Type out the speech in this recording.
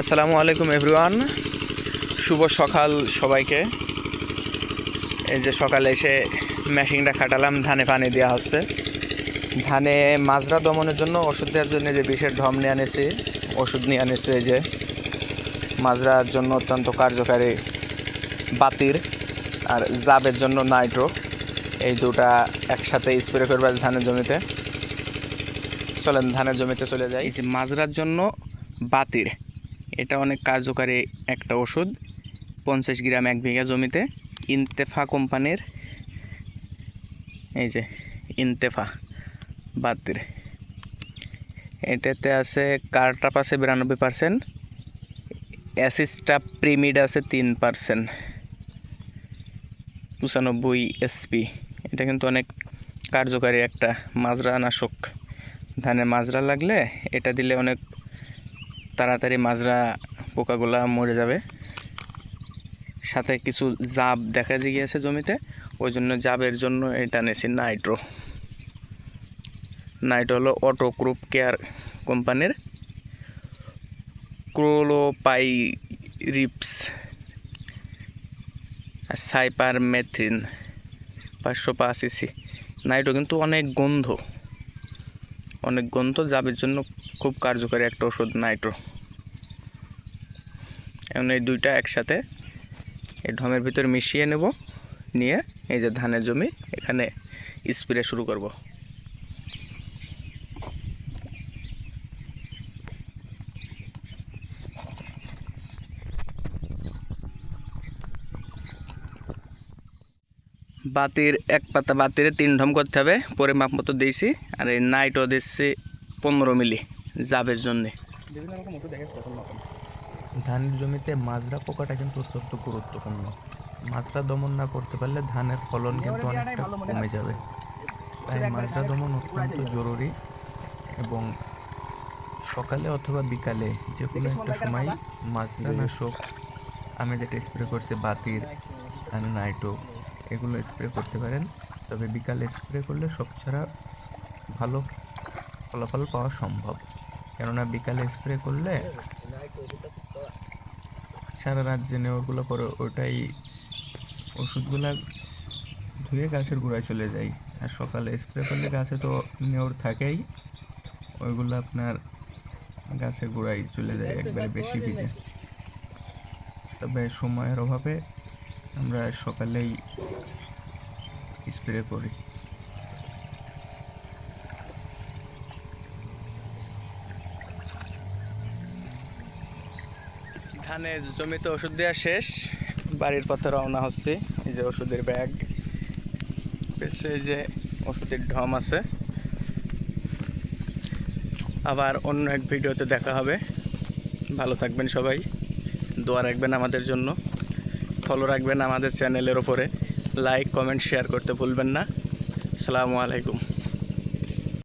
আসসালামু আলাইকুম এভরিওয়ান শুভ সকাল সবাইকে। এই যে সকালে এসে মেশিনটা খাটালাম, ধানে পানি দেওয়া হচ্ছে। ধানে মাজরা দমনের জন্য ওষুধ দেওয়ার জন্য যে বিষের ঢম নিয়ে আনেছি, ওষুধ নিয়ে আনেছি এই যে। মাজরার জন্য অত্যন্ত কার্যকারী বাতির আর জাবের জন্য নাইট্রো। এই দুটা একসাথে স্প্রে করবে ধানের জমিতে। চলেন, ধানের জমিতে চলে যাই। এই যে মাজরার জন্য বাতির। এটা অনেক কার্যকারী একটা ওষুধ। পঞ্চাশ গ্রাম এক বিঘা জমিতে। ইনতেফা কোম্পানির এই যে ইনতেফা বাতির। এটাতে আছে কার্টাপ আছে বিরানব্বই পার্সেন্ট অ্যাসিস্টা প্রিমিড আছে তিন পার্সেন্ট পঁচানব্বই এসপি এটা কিন্তু অনেক কার্যকারী একটা মাজরা নাশক ধানে মাজরা লাগলে এটা দিলে অনেক তাড়াতাড়ি মাজরা পোকাগুলা মরে যাবে। সাথে কিছু জাব দেখা গিয়েছে জমিতে ওই জন্য জাবের জন্য এটা নেছি নাইট্রো। নাইট্রো হলো অটো ক্রুপ কেয়ার কোম্পানির ক্রোলোপাই রিপস আর সাইপার মেথ্রিন পাঁচশো পাঁচ ইসি নাইট্রো কিন্তু অনেক গন্ধ। অনেক গন্ধ জাবের জন্য খুব কার্যকরী একটা ওষুধ, নাইট্রো। এখন এই দুইটা একসাথে এই ঢমের ভিতর মিশিয়ে নেব, নিয়ে এই যে ধানের জমি, এখানে স্প্রে শুরু করব। বাতির এক পাতা বাতিরে তিন ঢম করতে হবে পরে মাপ মতো দিয়েছি, আর এই নাইটও দিচ্ছি পনেরো মিলি জাবের জন্যে। ধানের জমিতে মাজরা পোকাটা কিন্তু অত্যন্ত গুরুত্বপূর্ণ। মাজরা দমন না করতে পারলে ধানের ফলন কিন্তু অনেকটা কমে যাবে। তাই মাজরা দমন অত্যন্ত জরুরি এবং সকালে অথবা বিকালে যে কোনো একটা সময় মাজরা নাশক, আমি যেটা স্প্রে করছি বাতির আর নাইটো এগুলো স্প্রে করতে পারেন। তবে বিকালে স্প্রে করলে সব ছাড়া ভালো ফলাফল পাওয়া সম্ভব। কেননা বিকালে স্প্রে করলে সারা রাত যে নেওয়ারগুলো পরে ওটাই ওষুধগুলা ধুয়ে গাছের গোড়ায় চলে যায়। আর সকালে স্প্রে করলে গাছে তো নেওর থাকেই, ওইগুলো আপনার গাছের গোড়ায় চলে যায়, একবারে বেশি ভিজে। তবে সময়ের অভাবে আমরা সকালেই স্প্রে করি। ধানের জমিতে ওষুধ দেওয়া শেষ, বাড়ির পথে রওনা হচ্ছে। এই যে ওষুধের ব্যাগ পেছে যে ওষুধের ঢম আছে। আবার অন্য এক ভিডিওতে দেখা হবে। ভালো থাকবেন সবাই, দোয়া রাখবেন আমাদের জন্য। ফলো রাখবেন আমাদের চ্যানেলের ওপরে। লাইক কমেন্ট শেয়ার করতে ভুলবেন না। আসসালামু আলাইকুম।